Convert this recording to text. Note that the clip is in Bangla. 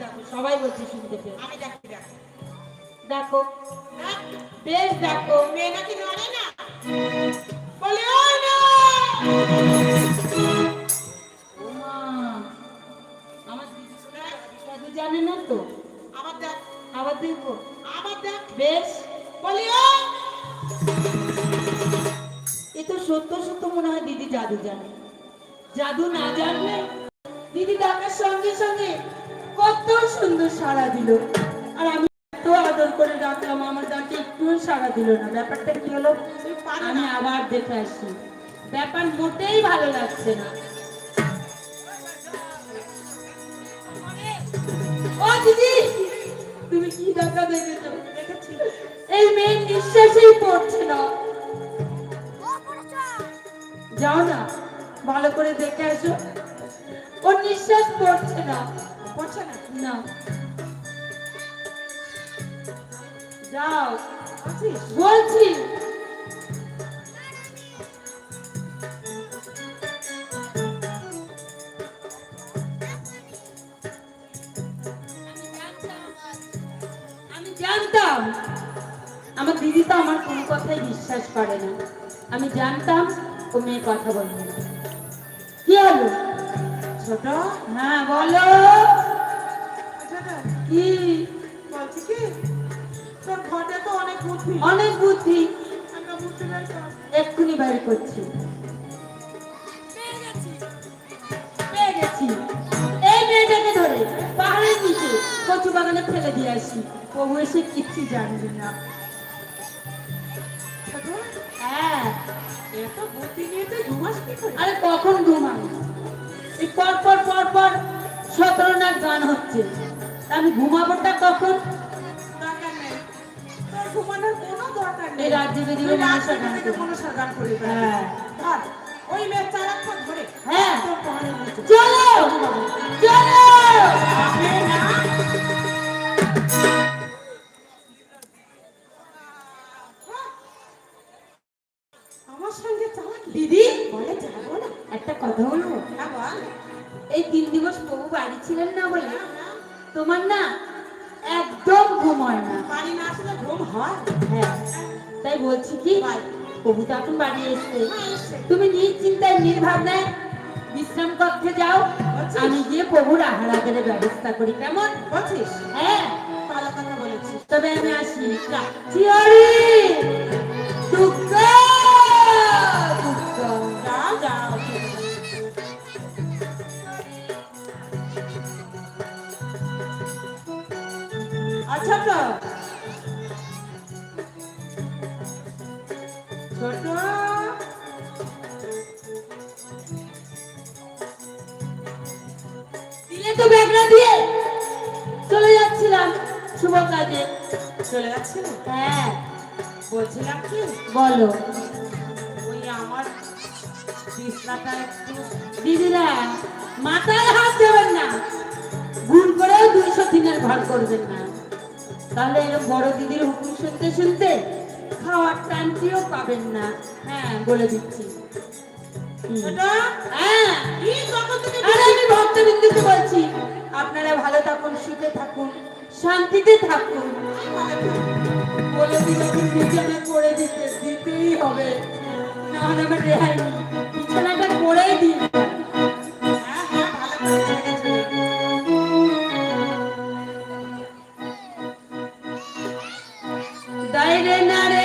দেখো সবাই বলছে শুনতে পেয়ে আমি দেখি? বেশ দেখো। মেয়ে নাকি নড়ে না। বলে ও না! আমার দিদি জাদু জানে না তো? আবার দেখ। আবার দেখব। আবার দেখ। বেশ। বলি ও! এ তো সত্য সত্য মনে হয় দিদি জাদু জানে। জাদু না জানলে দিদি ডাকার সঙ্গে সঙ্গে কত সুন্দর সাড়া দিল। আর আমি এত আদর করে ডাকলাম, আমার ডাকে একটু সাড়া দিল না। ব্যাপারটা কি হলো? আমি আবার দেখে আসি। ব্যাপার মোটেই ভালো লাগছে না। ও যাও না, ভালো করে দেখে আসো। ওর নিঃশ্বাস পড়ছে না। পড়ছে না? না। যাও। বলছি। আমি জানতাম। আমার দিদি তো আমার কোনো কথাই বিশ্বাস করে না। আমি জানতাম ও মেয়ে কথা বলবে কি হলো? ছোট? হ্যাঁ বলো। কি? বলছি কি? তোর ঘটে তো অনেক বুদ্ধি। অনেক বুদ্ধি। এক্ষুনি বাইর করছি। পেয়ে গেছি। এই মেয়েটাকে ধরে পাহাড়ের নিচে কচু বাগানে ফেলে দিয়ে আসি। প্রভু এসে কিচ্ছু জানবে না। হ্যাঁ। এত বুদ্ধি নিয়ে তুই ঘুমাস আরে কখন ঘুমাবো? এই পর পর পর পর সতেরো নাচ গান হচ্ছে। আমি ঘুমাবোটা কখন? ঘুমানোর কোনো দরকার নেই। রাজ্যে যদি মনসা গান করি। হ্যাঁ। ওই মেয়ের চারাক্ষণ ধরে। দিদি বলে যাব না। একটা কথা বলব এই তিন দিবস প্রভু বাড়ি ছিলেন না বলে। তোমার না একদম ঘুম হয় না। বাড়ি না আসলে ঘুম হয়? হ্যাঁ তাই বলছি কি। প্রভু তো এখন বাড়ি এসছে। হ্যাঁ, তুমি নিশ্চিন্তায় নির্ভাবনায় বিশ্রাম কক্ষে যাও। আমি গিয়ে প্রভুর আহার আগের ব্যবস্থা করি কেমন? বলছিস? হ্যাঁ। ভালো কথা বলেছিস। তবে আমি আসি। চিয়ারি! আচ্ছা তো ছোট। দিলে তো ব্যাগরা দিয়ে চলে যাচ্ছিলাম শুভ কাজে। চলে যাচ্ছে হ্যাঁ। বলছিলাম কি? বলো। ওই আমার বিছনাটা একটু দিদিরা মাথায় হাত দেবেন না। ভুল করেও দুইশো দিনের ঘর করবেন না। তাহলে এরকম বড় দিদির হুকুম শুনতে শুনতে খাওয়ার টানটিও পাবেন না। হ্যাঁ বলে দিচ্ছি। হ্যাঁ। ভক্তবিন্দুকে বলছি আপনারা ভালো থাকুন সুখে থাকুন শান্তিতে থাকুন। বলে দিলে করে দিতে দিতেই হবে। না হলে আমার রেহাই নেই। 大連なる